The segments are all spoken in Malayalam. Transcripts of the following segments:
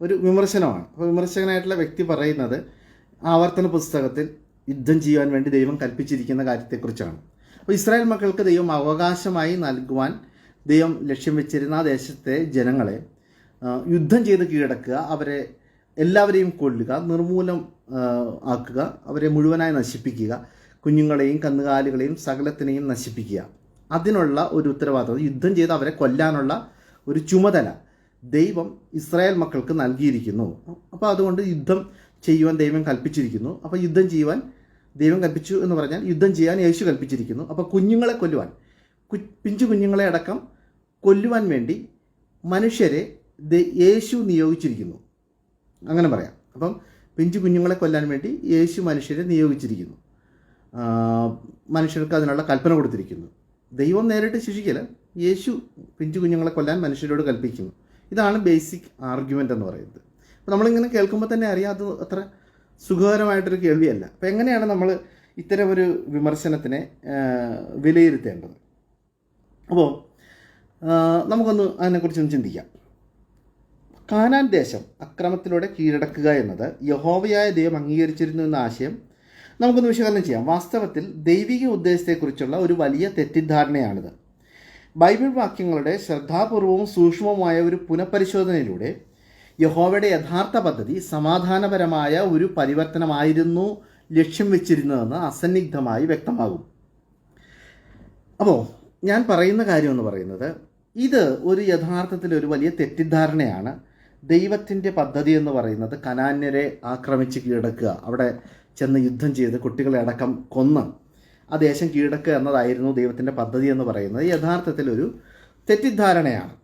ഒരു വിമർശനമാണ്. അപ്പോൾ വിമർശകനായിട്ടുള്ള വ്യക്തി പറയുന്നത് ആവർത്തന പുസ്തകത്തിൽ യുദ്ധം ചെയ്യാൻ വേണ്ടി ദൈവം കൽപ്പിച്ചിരിക്കുന്ന കാര്യത്തെക്കുറിച്ചാണ്. അപ്പോൾ ഇസ്രായേൽ മക്കൾക്ക് ദൈവം അവകാശമായി നൽകുവാൻ ദൈവം ലക്ഷ്യം വെച്ചിരുന്ന ദേശത്തെ ജനങ്ങളെ യുദ്ധം ചെയ്ത് കീഴടക്കുക അവരെ എല്ലാവരെയും കൊല്ലുക നിർമൂലം ആക്കുക അവരെ മുഴുവനായി നശിപ്പിക്കുക കുഞ്ഞുങ്ങളെയും കന്നുകാലികളെയും സകലത്തിനെയും നശിപ്പിക്കുക. അതിനുള്ള ഒരു ഉത്തരവാദിത്വം യുദ്ധം ചെയ്ത് അവരെ കൊല്ലാനുള്ള ഒരു ചുമതല ദൈവം ഇസ്രായേൽ മക്കൾക്ക് നൽകിയിരിക്കുന്നു. അപ്പോൾ അതുകൊണ്ട് യുദ്ധം ചെയ്യുവാൻ ദൈവം കൽപ്പിച്ചിരിക്കുന്നു. അപ്പോൾ യുദ്ധം ചെയ്യുവാൻ ദൈവം കൽപ്പിച്ചു എന്ന് പറഞ്ഞാൽ യുദ്ധം ചെയ്യാൻ യേശു കൽപ്പിച്ചിരിക്കുന്നു. അപ്പോൾ കുഞ്ഞുങ്ങളെ കൊല്ലുവാൻ പിഞ്ചു കുഞ്ഞുങ്ങളെ അടക്കം കൊല്ലുവാൻ വേണ്ടി മനുഷ്യരെ യേശു നിയോഗിച്ചിരിക്കുന്നു. അങ്ങനെ പറയാം. അപ്പം പിഞ്ചു കുഞ്ഞുങ്ങളെ കൊല്ലാൻ വേണ്ടി യേശു മനുഷ്യരെ നിയോഗിച്ചിരിക്കുന്നു. മനുഷ്യർക്ക് അതിനുള്ള കൽപ്പന കൊടുത്തിരിക്കുന്നു. ദൈവം നേരിട്ട് ശിക്ഷിക്കല യേശു പിഞ്ചു കുഞ്ഞുങ്ങളെ കൊല്ലാൻ മനുഷ്യരോട് കൽപ്പിക്കുന്നു. ഇതാണ് ബേസിക് ആർഗ്യുമെന്റ് എന്ന് പറയുന്നത്. അപ്പോൾ നമ്മളിങ്ങനെ കേൾക്കുമ്പോൾ തന്നെ അറിയാം അത് അത്ര സുഖകരമായിട്ടൊരു കേൾവിയല്ല. അപ്പോൾ എങ്ങനെയാണ് നമ്മൾ ഇത്തരം ഒരു വിമർശനത്തിനെ വിലയിരുത്തേണ്ടത്? അപ്പോൾ നമുക്കൊന്ന് അതിനെക്കുറിച്ചൊന്ന് ചിന്തിക്കാം. കാനാൻ ദേശം അക്രമത്തിലൂടെ കീഴടക്കുക എന്നത് യഹോവയായ ദൈവം അംഗീകരിച്ചിരുന്നു എന്ന ആശയം നമുക്കൊന്ന് വിശകലനം ചെയ്യാം. വാസ്തവത്തിൽ ദൈവിക ഉദ്ദേശത്തെക്കുറിച്ചുള്ള ഒരു വലിയ തെറ്റിദ്ധാരണയാണിത്. ബൈബിൾ വാക്യങ്ങളുടെ ശ്രദ്ധാപൂർവവും സൂക്ഷ്മവുമായ ഒരു പുനഃപരിശോധനയിലൂടെ യഹോവയുടെ യഥാർത്ഥ പദ്ധതി സമാധാനപരമായ ഒരു പരിവർത്തനമായിരുന്നു ലക്ഷ്യം വെച്ചിരുന്നതെന്ന് അസന്നിഗ്ധമായി വ്യക്തമാകും. അപ്പോൾ ഞാൻ പറയുന്ന കാര്യം എന്ന് പറയുന്നത് ഇത് ഒരു യഥാർത്ഥത്തിൽ ഒരു വലിയ തെറ്റിദ്ധാരണയാണ്. ദൈവത്തിന്റെ പദ്ധതി എന്ന് പറയുന്നത് കനാന്യരെ ആക്രമിച്ച് കീഴടക്കുക അവിടെ ചെന്ന് യുദ്ധം ചെയ്ത് കുട്ടികളെ അടക്കം കൊന്ന് ആ ദേശം കീഴടക്കുക എന്നതായിരുന്നു ദൈവത്തിന്റെ പദ്ധതി എന്ന് പറയുന്നത്. യഥാർത്ഥത്തിൽ ഒരു തെറ്റിദ്ധാരണയാണ്.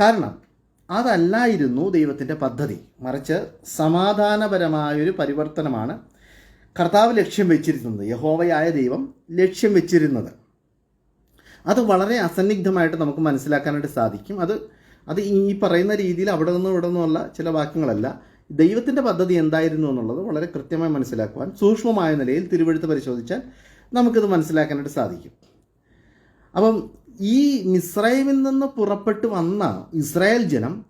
കാരണം അതല്ലായിരുന്നു ദൈവത്തിന്റെ പദ്ധതി. മറിച്ച് സമാധാനപരമായൊരു പരിവർത്തനമാണ് കർത്താവ് ലക്ഷ്യം വെച്ചിരുന്നത്. യഹോവയായ ദൈവം ലക്ഷ്യം വെച്ചിരുന്നത്. അത് വളരെ അസന്നിഗ്ധമായിട്ട് നമുക്ക് മനസ്സിലാക്കാനായിട്ട് സാധിക്കും. അത് അത് ഈ പറയുന്ന രീതിയിൽ അവിടെ നിന്നും ഇവിടെ നിന്നുമുള്ള ചില വാക്യങ്ങളല്ല. ദൈവത്തിന്റെ പദ്ധതി എന്തായിരുന്നു എന്നുള്ളത് വളരെ കൃത്യമായി മനസ്സിലാക്കുവാൻ സൂക്ഷ്മമായ നിലയിൽ തിരുവഴുത്ത് പരിശോധിച്ചാൽ നമുക്കിത് മനസ്സിലാക്കാനായിട്ട് സാധിക്കും. അപ്പം ഈ മിസ്രൈമിൽ നിന്ന് പുറപ്പെട്ടു വന്ന ഇസ്രായേൽ ജനം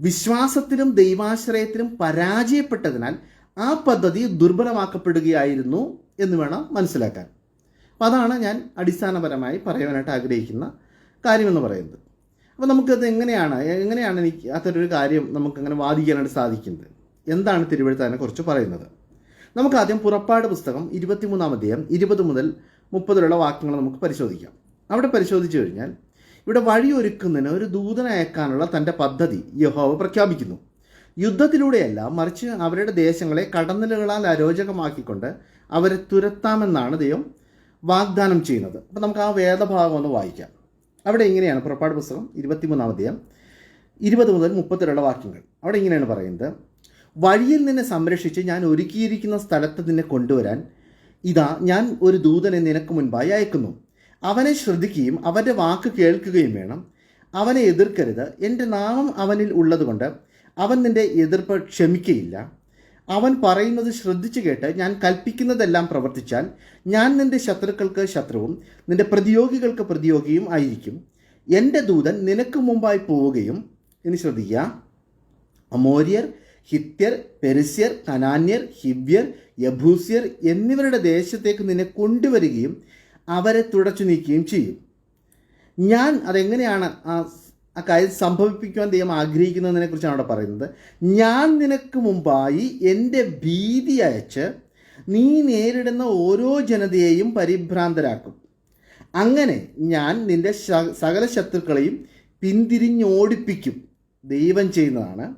വിശ്വാസത്തിലും ദൈവാശ്രയത്തിലും പരാജയപ്പെട്ടതിനാൽ ആ പദ്ധതി ദുർബലമാക്കപ്പെടുകയായിരുന്നു എന്ന് വേണം മനസ്സിലാക്കാൻ. അപ്പം അതാണ് ഞാൻ അടിസ്ഥാനപരമായി പറയാനായിട്ട് ആഗ്രഹിക്കുന്ന കാര്യമെന്ന് പറയുന്നത്. അപ്പോൾ നമുക്കത് എങ്ങനെയാണ്? എങ്ങനെയാണ് എനിക്ക് അത്തരൊരു കാര്യം നമുക്കങ്ങനെ വാദിക്കാനായിട്ട് സാധിക്കുന്നത്? എന്താണ് തിരുവഴുത്താനെ കുറിച്ച് പറയുന്നത്? നമുക്ക് ആദ്യം പുറപ്പാട് പുസ്തകം ഇരുപത്തിമൂന്നാം അധ്യായം ഇരുപത് മുതൽ മുപ്പതിലുള്ള വാക്യങ്ങൾ നമുക്ക് പരിശോധിക്കാം. അവിടെ പരിശോധിച്ചു കഴിഞ്ഞാൽ ഇവിടെ വഴിയൊരുക്കുന്നതിന് ഒരു ദൂതനെ അയക്കാനുള്ള തന്റെ പദ്ധതി യഹോവ പ്രഖ്യാപിക്കുന്നു. യുദ്ധത്തിലൂടെയല്ല മറിച്ച് അവരുടെ ദേശങ്ങളെ കടന്നലുകളാൽ അരോചകമാക്കിക്കൊണ്ട് അവരെ തുരത്താമെന്നാണ് ദൈവം വാഗ്ദാനം ചെയ്യുന്നത്. അപ്പം നമുക്ക് ആ വേദഭാഗം ഒന്ന് വായിക്കാം. അവിടെ ഇങ്ങനെയാണ് പുറപ്പാട് പുസ്തകം ഇരുപത്തിമൂന്നാം അധ്യായം ഇരുപത് മുതൽ മുപ്പത്തിലുള്ള വാക്യങ്ങൾ. അവിടെ ഇങ്ങനെയാണ് പറയുന്നത്. വഴിയിൽ നിന്നെ സംരക്ഷിച്ച് ഞാൻ ഒരുക്കിയിരിക്കുന്ന സ്ഥലത്ത് നിന്നെ കൊണ്ടുവരാൻ ഇതാ ഞാൻ ഒരു ദൂതനെ നിനക്ക് മുൻപായി അയക്കുന്നു. അവനെ ശ്രദ്ധിക്കുകയും അവന്റെ വാക്ക് കേൾക്കുകയും വേണം. അവനെ എതിർക്കരുത്. എന്റെ നാമം അവനിൽ ഉള്ളതുകൊണ്ട് അവൻ നിന്റെ എതിർപ്പ് ക്ഷമിക്കയില്ല. അവൻ പറയുന്നത് ശ്രദ്ധിച്ചു കേട്ട് ഞാൻ കൽപ്പിക്കുന്നതെല്ലാം പ്രവർത്തിച്ചാൽ ഞാൻ നിന്റെ ശത്രുക്കൾക്ക് ശത്രുവും നിന്റെ പ്രതിയോഗികൾക്ക് പ്രതിയോഗിയും ആയിരിക്കും. എന്റെ ദൂതൻ നിനക്ക് മുമ്പായി പോവുകയും ഇനി ശ്രദ്ധിക്കുക അമോര്യർ ഹിത്യർ പെരിസ്യർ കനാന്യർ ഹിവ്യർ യഭൂസ്യർ എന്നിവരുടെ ദേശത്തേക്ക് നിന്നെ കൊണ്ടുവരികയും അവരെ തുടച്ചു നീക്കുകയും ചെയ്യും. ഞാൻ അതെങ്ങനെയാണ് ആ ആ കാര്യം സംഭവിപ്പിക്കുവാൻ ദൈവം ആഗ്രഹിക്കുന്നതിനെ കുറിച്ചാണ് അവിടെ പറയുന്നത്. ഞാൻ നിനക്ക് മുമ്പായി എന്റെ ഭീതി അയച്ച് നീ നേരിടുന്ന ഓരോ ജനതയെയും പരിഭ്രാന്തരാക്കും. അങ്ങനെ ഞാൻ നിന്റെ സകല ശത്രുക്കളെയും പിന്തിരിഞ്ഞോടിപ്പിക്കും. ദൈവം ചെയ്യുന്നതാണ്.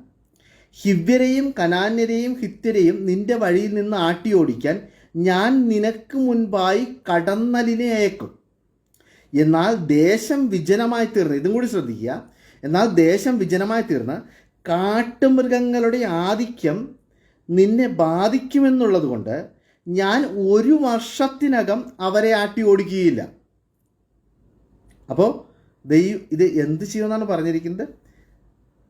ഹിവ്യരെയും കനാന്യരെയും ഹിത്യരെയും നിന്റെ വഴിയിൽ നിന്ന് ആട്ടിയോടിക്കാൻ ഞാൻ നിനക്ക് മുൻപായി കടന്നലിനെ അയക്കും. എന്നാൽ ദേശം വിജനമായി തീർന്നു ഇതും കൂടി ശ്രദ്ധിക്കുക. എന്നാൽ ദേശം വിജനമായി തീർന്ന കാട്ടുമൃഗങ്ങളുടെ ആധിക്യം നിന്നെ ബാധിക്കുമെന്നുള്ളതുകൊണ്ട് ഞാൻ ഒരു വർഷത്തിനകം അവരെ ആട്ടി ഓടിക്കുകയില്ല അപ്പോൾ ദൈവം ഇത് എന്ത് ചെയ്യുമെന്നാണ് പറഞ്ഞിരിക്കുന്നത്?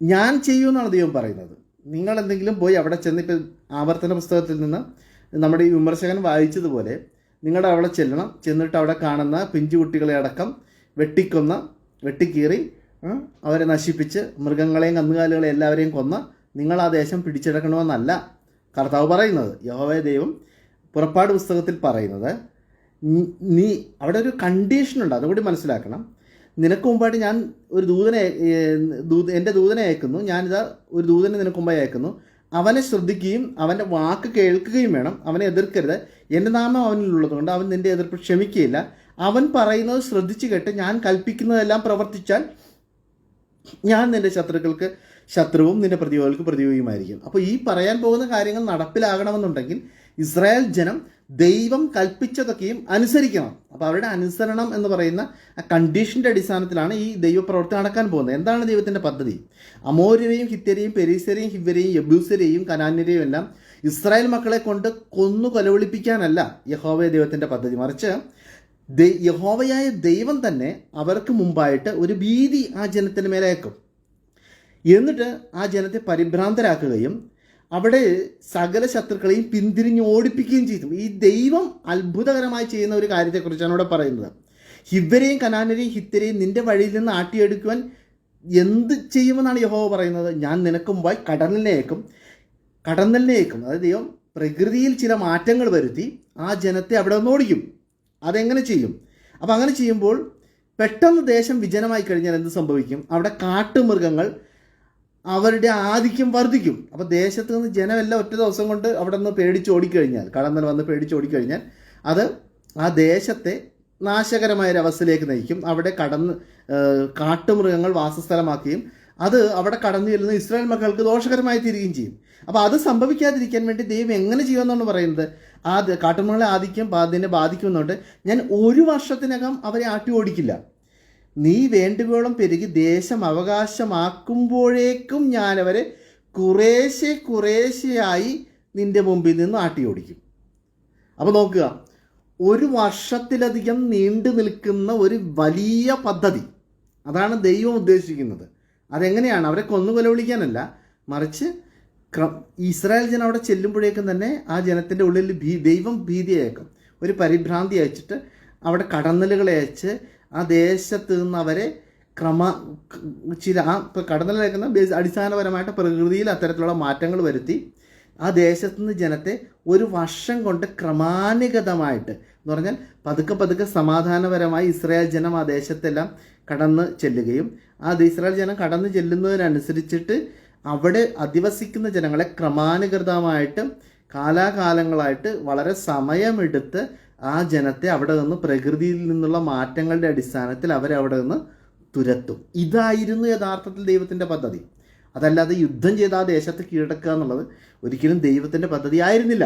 ഞാൻ ചെയ്യുമെന്നാണ് ദൈവം പറയുന്നത്. നിങ്ങൾ എന്തെങ്കിലും പോയി അവിടെ ചെന്ന് ഇപ്പം ആവർത്തന പുസ്തകത്തിൽ നിന്ന് നമ്മുടെ ഈ വിമർശകൻ വായിച്ചതുപോലെ നിങ്ങളുടെ അവിടെ ചെല്ലണം ചെന്നിട്ട് അവിടെ കാണുന്ന പിഞ്ചുകുട്ടികളെ അടക്കം വെട്ടിക്കൊന്ന് വെട്ടിക്കീറി അവരെ നശിപ്പിച്ച് മൃഗങ്ങളെയും കന്നുകാലികളെയും എല്ലാവരെയും കൊന്ന് നിങ്ങൾ ആ ദേശം പിടിച്ചെടുക്കണമെന്നല്ല കർത്താവ് പറയുന്നത്. യഹോവയ ദൈവം പുറപ്പാട് പുസ്തകത്തിൽ പറയുന്നത് നീ അവിടെ ഒരു കണ്ടീഷനുണ്ട് അതുകൂടി മനസ്സിലാക്കണം. നിനക്ക് മുമ്പായിട്ട് ഞാൻ ഒരു ദൂതനെ ദൂത എന്റെ ദൂതനെ അയക്കുന്നു. ഞാനിതാ ഒരു ദൂതനെ നിനക്ക് മുമ്പായി അയക്കുന്നു. അവനെ ശ്രദ്ധിക്കുകയും അവന്റെ വാക്ക് കേൾക്കുകയും വേണം. അവനെ എതിർക്കരുത്. എന്റെ നാമം അവനിലുള്ളതുകൊണ്ട് അവൻ നിന്റെ എതിർപ്പ് ക്ഷമിക്കുകയില്ല. അവൻ പറയുന്നത് ശ്രദ്ധിച്ചു കേട്ട് ഞാൻ കൽപ്പിക്കുന്നതെല്ലാം പ്രവർത്തിച്ചാൽ ഞാൻ നിന്റെ ശത്രുക്കൾക്ക് ശത്രുവും നിന്റെ പ്രതിയോഗികൾക്ക് പ്രതിയോഗിയുമായിരിക്കും അപ്പോൾ ഈ പറയാൻ പോകുന്ന കാര്യങ്ങൾ നടപ്പിലാകണമെന്നുണ്ടെങ്കിൽ ഇസ്രായേൽ ജനം ദൈവം കൽപ്പിച്ചതൊക്കെയും അനുസരിക്കണം. അപ്പോൾ അവരുടെ അനുസരണം എന്ന് പറയുന്ന ആ കണ്ടീഷന്റെ അടിസ്ഥാനത്തിലാണ് ഈ ദൈവപ്രവൃത്തി നടക്കാൻ പോകുന്നത്. എന്താണ് ദൈവത്തിന്റെ പദ്ധതി? അമോര്യരെയും ഹിത്യരെയും പെരീസരെയും ഹിവരെയും യബൂസരെയും കനാന്യരെയും എല്ലാം ഇസ്രായേൽ മക്കളെ കൊണ്ട് കൊന്നു കൊലവിളിപ്പിക്കാനല്ല യഹോവയ ദൈവത്തിന്റെ പദ്ധതി. മറിച്ച് യഹോവയായ ദൈവം തന്നെ അവർക്ക് മുമ്പായിട്ട് ഒരു ഭീതി ആ ജനത്തിന് മേലേക്കും. എന്നിട്ട് ആ ജനത്തെ പരിഭ്രാന്തരാക്കുകയും അവിടെ സകല ശത്രുക്കളെയും പിന്തിരിഞ്ഞ് ഓടിപ്പിക്കുകയും ചെയ്തു. ഈ ദൈവം അത്ഭുതകരമായി ചെയ്യുന്ന ഒരു കാര്യത്തെക്കുറിച്ചാണ് ഇവിടെ പറയുന്നത്. ഹിവരെയും കനാനരെയും ഹിത്തരെയും നിന്റെ വഴിയിൽ നിന്ന് ആട്ടിയെടുക്കുവാൻ എന്ത് ചെയ്യുമെന്നാണ് യഹോവ പറയുന്നത്? ഞാൻ നിനക്ക് മുമ്പായി കടലിനേക്കും കടന്നലിനേക്കും അതായത് ദൈവം പ്രകൃതിയിൽ ചില മാറ്റങ്ങൾ വരുത്തി ആ ജനത്തെ അവിടെ നിന്ന് ഓടിക്കും. അതെങ്ങനെ ചെയ്യും? അപ്പോൾ അങ്ങനെ ചെയ്യുമ്പോൾ പെട്ടെന്ന് ദേശം വിജനമായി കഴിഞ്ഞാൽ എന്ത് സംഭവിക്കും? അവിടെ കാട്ടുമൃഗങ്ങൾ അവരുടെ ആധിക്യം വർദ്ധിക്കും. അപ്പോൾ ദേശത്ത് നിന്ന് ജനമെല്ലാം ഒറ്റ ദിവസം കൊണ്ട് അവിടെ നിന്ന് പേടിച്ച് ഓടിക്കഴിഞ്ഞാൽ കടന്നൽ വന്ന് പേടിച്ച് ഓടിക്കഴിഞ്ഞാൽ അത് ആ ദേശത്തെ നാശകരമായ ഒരു അവസ്ഥയിലേക്ക് നയിക്കും. അവിടെ കടന്ന് കാട്ടുമൃഗങ്ങൾ വാസസ്ഥലമാക്കുകയും അത് അവിടെ കടന്നു ചെല്ലുന്ന ഇസ്രായേൽ മക്കൾക്ക് ദോഷകരമായി തീരുകയും ചെയ്യും. അപ്പോൾ അത് സംഭവിക്കാതിരിക്കാൻ വേണ്ടി ദൈവം എങ്ങനെ ചെയ്യുമെന്നാണ് പറയുന്നത്? ആ ദ- കാട്ടുമൃഗങ്ങളെ ആധിക്യം അതിനെ ബാധിക്കുന്നുണ്ട് ഞാൻ ഒരു വർഷത്തിനകം അവരെ ആട്ടി ഓടിക്കില്ല. നീ വേണ്ടുവോളം പെരുകി ദേശം അവകാശമാക്കുമ്പോഴേക്കും ഞാനവരെ കുറേശ്ശെ കുറേശ്ശെയായി നിന്റെ മുമ്പിൽ നിന്ന് ആട്ടി ഓടിക്കും. അപ്പോൾ നോക്കുക ഒരു വർഷത്തിലധികം നീണ്ടു നിൽക്കുന്ന ഒരു വലിയ പദ്ധതി അതാണ് ദൈവം ഉദ്ദേശിക്കുന്നത്. അതെങ്ങനെയാണ്? അവരെ കൊന്നു കൊലവിളിക്കാനല്ല മറിച്ച് ക്ര- ഇസ്രായേൽ ജനം അവിടെ ചെല്ലുമ്പോഴേക്കും തന്നെ ആ ജനത്തിന്റെ ഉള്ളിൽ ഭീ ദൈവം ഭീതി അയക്കും. ഒരു പരിഭ്രാന്തി അയച്ചിട്ട് അവിടെ കടന്നലുകളെ അയച്ച് ആ ദേശത്ത് നിന്ന് അവരെ ക്രമ ചില ആ ഇപ്പോൾ കടന്നലേക്കുന്ന അടിസ്ഥാനപരമായിട്ട് പ്രകൃതിയിൽ അത്തരത്തിലുള്ള മാറ്റങ്ങൾ വരുത്തി ആ ദേശത്തു നിന്ന് ജനത്തെ ഒരു വർഷം കൊണ്ട് ക്രമാനുഗതമായിട്ട് എന്ന് പറഞ്ഞാൽ പതുക്കെ പതുക്കെ സമാധാനപരമായി ഇസ്രായേൽ ജനം ആ ദേശത്തെല്ലാം കടന്ന് ചെല്ലുകയും ആ ഇസ്രായേൽ ജനം കടന്ന് ചെല്ലുന്നതിനനുസരിച്ചിട്ട് അവിടെ അധിവസിക്കുന്ന ജനങ്ങളെ ക്രമാനുഗതമായിട്ട് കാലാകാലങ്ങളായിട്ട് വളരെ സമയമെടുത്ത് ആ ജനത്തെ അവിടെ നിന്ന് പ്രകൃതിയിൽ നിന്നുള്ള മാറ്റങ്ങളുടെ അടിസ്ഥാനത്തിൽ അവരവിടെ നിന്ന് തുരത്തും. ഇതായിരുന്നു യഥാർത്ഥത്തിൽ ദൈവത്തിന്റെ പദ്ധതി. അതല്ലാതെ യുദ്ധം ചെയ്ത് ആ ദേശത്ത് കീഴടക്കുക എന്നുള്ളത് ഒരിക്കലും ദൈവത്തിന്റെ പദ്ധതി ആയിരുന്നില്ല.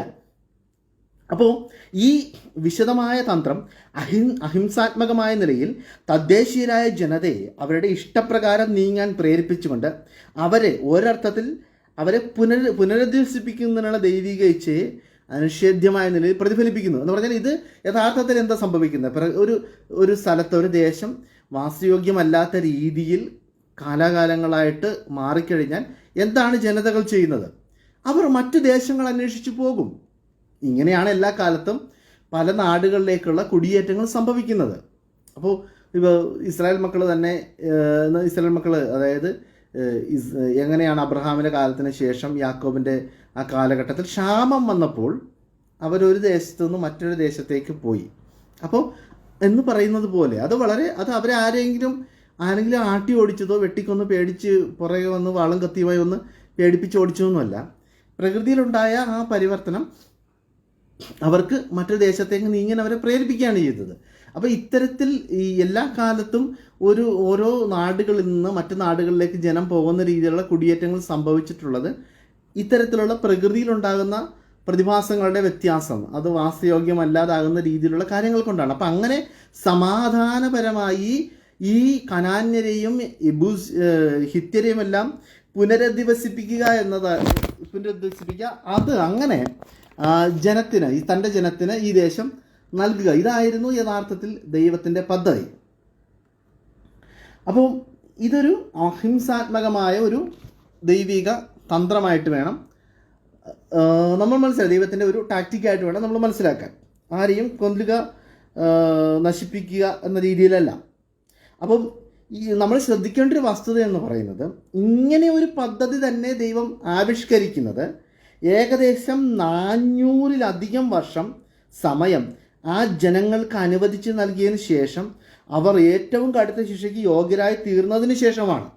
അപ്പോൾ ഈ വിശദമായ തന്ത്രം അഹി അഹിംസാത്മകമായ നിലയിൽ തദ്ദേശീയരായ ജനതയെ അവരുടെ ഇഷ്ടപ്രകാരം നീങ്ങാൻ പ്രേരിപ്പിച്ചുകൊണ്ട് അവരെ ഒരർത്ഥത്തിൽ അവരെ പുനർ പുനരധിവസിപ്പിക്കുന്നതിനുള്ള ദൈവിക ഇച്ഛയെ അനിഷേധ്യമായ നിലയിൽ പ്രതിഫലിപ്പിക്കുന്നു. എന്ന് പറഞ്ഞാൽ ഇത് യഥാർത്ഥത്തിൽ എന്താ സംഭവിക്കുന്നത്? ഒരു ഒരു സ്ഥലത്ത് ഒരു ദേശം വാസയോഗ്യമല്ലാത്ത രീതിയിൽ കാലാകാലങ്ങളായിട്ട് മാറിക്കഴിഞ്ഞാൽ എന്താണ് ജനതകൾ ചെയ്യുന്നത്? അവർ മറ്റു ദേശങ്ങൾ അന്വേഷിച്ചു പോകും. ഇങ്ങനെയാണ് എല്ലാ കാലത്തും പല നാടുകളിലേക്കുള്ള കുടിയേറ്റങ്ങൾ സംഭവിക്കുന്നത്. അപ്പോൾ ഇപ്പോൾ ഇസ്രായേൽ മക്കൾ തന്നെ ഇസ്രായേൽ മക്കൾ അതായത് എങ്ങനെയാണ് അബ്രഹാമിന്റെ കാലത്തിന് ശേഷം യാക്കോബിന്റെ ആ കാലഘട്ടത്തിൽ ക്ഷാമം വന്നപ്പോൾ അവരൊരു ദേശത്തു നിന്ന് മറ്റൊരു ദേശത്തേക്ക് പോയി. അപ്പോൾ എന്ന് പറയുന്നത് പോലെ അത് വളരെ അത് അവരെ ആരെങ്കിലും ആരെങ്കിലും ആട്ടി ഓടിച്ചതോ വെട്ടിക്കൊന്ന് പേടിച്ച് പുറകെ വന്ന് വാളും കത്തിയുമായി ഒന്ന് പേടിപ്പിച്ച് ഓടിച്ചതൊന്നുമല്ല. പ്രകൃതിയിലുണ്ടായ ആ പരിവർത്തനം അവർക്ക് മറ്റു ദേശത്തേക്ക് നീങ്ങാൻ അവരെ പ്രേരിപ്പിക്കുകയാണ് ചെയ്തത്. അപ്പോൾ ഇത്തരത്തിൽ ഈ എല്ലാ കാലത്തും ഒരു ഓരോ നാടുകളിൽ നിന്ന് മറ്റു നാടുകളിലേക്ക് ജനം പോകുന്ന രീതിയിലുള്ള കുടിയേറ്റങ്ങൾ സംഭവിച്ചിട്ടുള്ളത് ഇത്തരത്തിലുള്ള പ്രകൃതിയിലുണ്ടാകുന്ന പ്രതിഭാസങ്ങളുടെ വ്യത്യാസം അത് വാസയോഗ്യമല്ലാതാകുന്ന രീതിയിലുള്ള കാര്യങ്ങൾ കൊണ്ടാണ്. അപ്പം അങ്ങനെ സമാധാനപരമായി ഈ കനാന്യരെയും ഇബൂസ് ഹിത്യരെയും എല്ലാം പുനരധിവസിപ്പിക്കുക എന്നത് പുനരധിവസിപ്പിക്കുക അത് അങ്ങനെ ജനത്തിന് ഈ തന്റെ ജനത്തിന് ഈ ദേശം നൽകുക. ഇതായിരുന്നു യഥാർത്ഥത്തിൽ ദൈവത്തിന്റെ പദ്ധതി. അപ്പോൾ ഇതൊരു അഹിംസാത്മകമായ ഒരു ദൈവിക തന്ത്രമായിട്ട് വേണം നമ്മൾ മനസ്സിലാക്കുക. ദൈവത്തിന്റെ ഒരു ടാക്റ്റിക്കായിട്ട് വേണം നമ്മൾ മനസ്സിലാക്കാൻ. ആരെയും കൊല്ലുക നശിപ്പിക്കുക എന്ന രീതിയിലല്ല. അപ്പം ഈ നമ്മൾ ശ്രദ്ധിക്കേണ്ട ഒരു വസ്തുത എന്ന് പറയുന്നത് ഇങ്ങനെ ഒരു പദ്ധതി തന്നെ ദൈവം ആവിഷ്കരിക്കുന്നത് ഏകദേശം നാനൂറിലധികം വർഷം സമയം ആ ജനങ്ങൾക്ക് അനുവദിച്ച് നൽകിയതിന് ശേഷം അവർ ഏറ്റവും കടുത്ത ശിക്ഷയ്ക്ക് യോഗ്യരായി തീർന്നതിന് ശേഷമാണ്.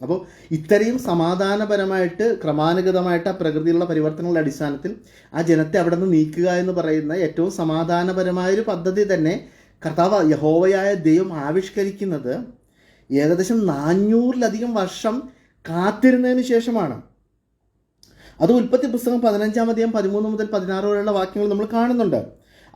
അപ്പോൾ ഇത്രയും സമാധാനപരമായിട്ട് ക്രമാനുഗതമായിട്ട് ആ പ്രകൃതിയിലുള്ള പരിവർത്തനങ്ങളുടെ അടിസ്ഥാനത്തിൽ ആ ജനത്തെ അവിടെ നിന്ന് നീക്കുക എന്ന് പറയുന്ന ഏറ്റവും സമാധാനപരമായൊരു പദ്ധതി തന്നെ കർത്താവ് യഹോവയായ ദൈവം ആവിഷ്കരിക്കുന്നത് ഏകദേശം നാനൂറിലധികം വർഷം കാത്തിരുന്നതിന് ശേഷമാണ്. അത് ഉൽപ്പത്തി പുസ്തകം പതിനഞ്ചാം അധികം പതിമൂന്ന് മുതൽ പതിനാറ് വരെയുള്ള വാക്യങ്ങൾ നമ്മൾ കാണുന്നുണ്ട്.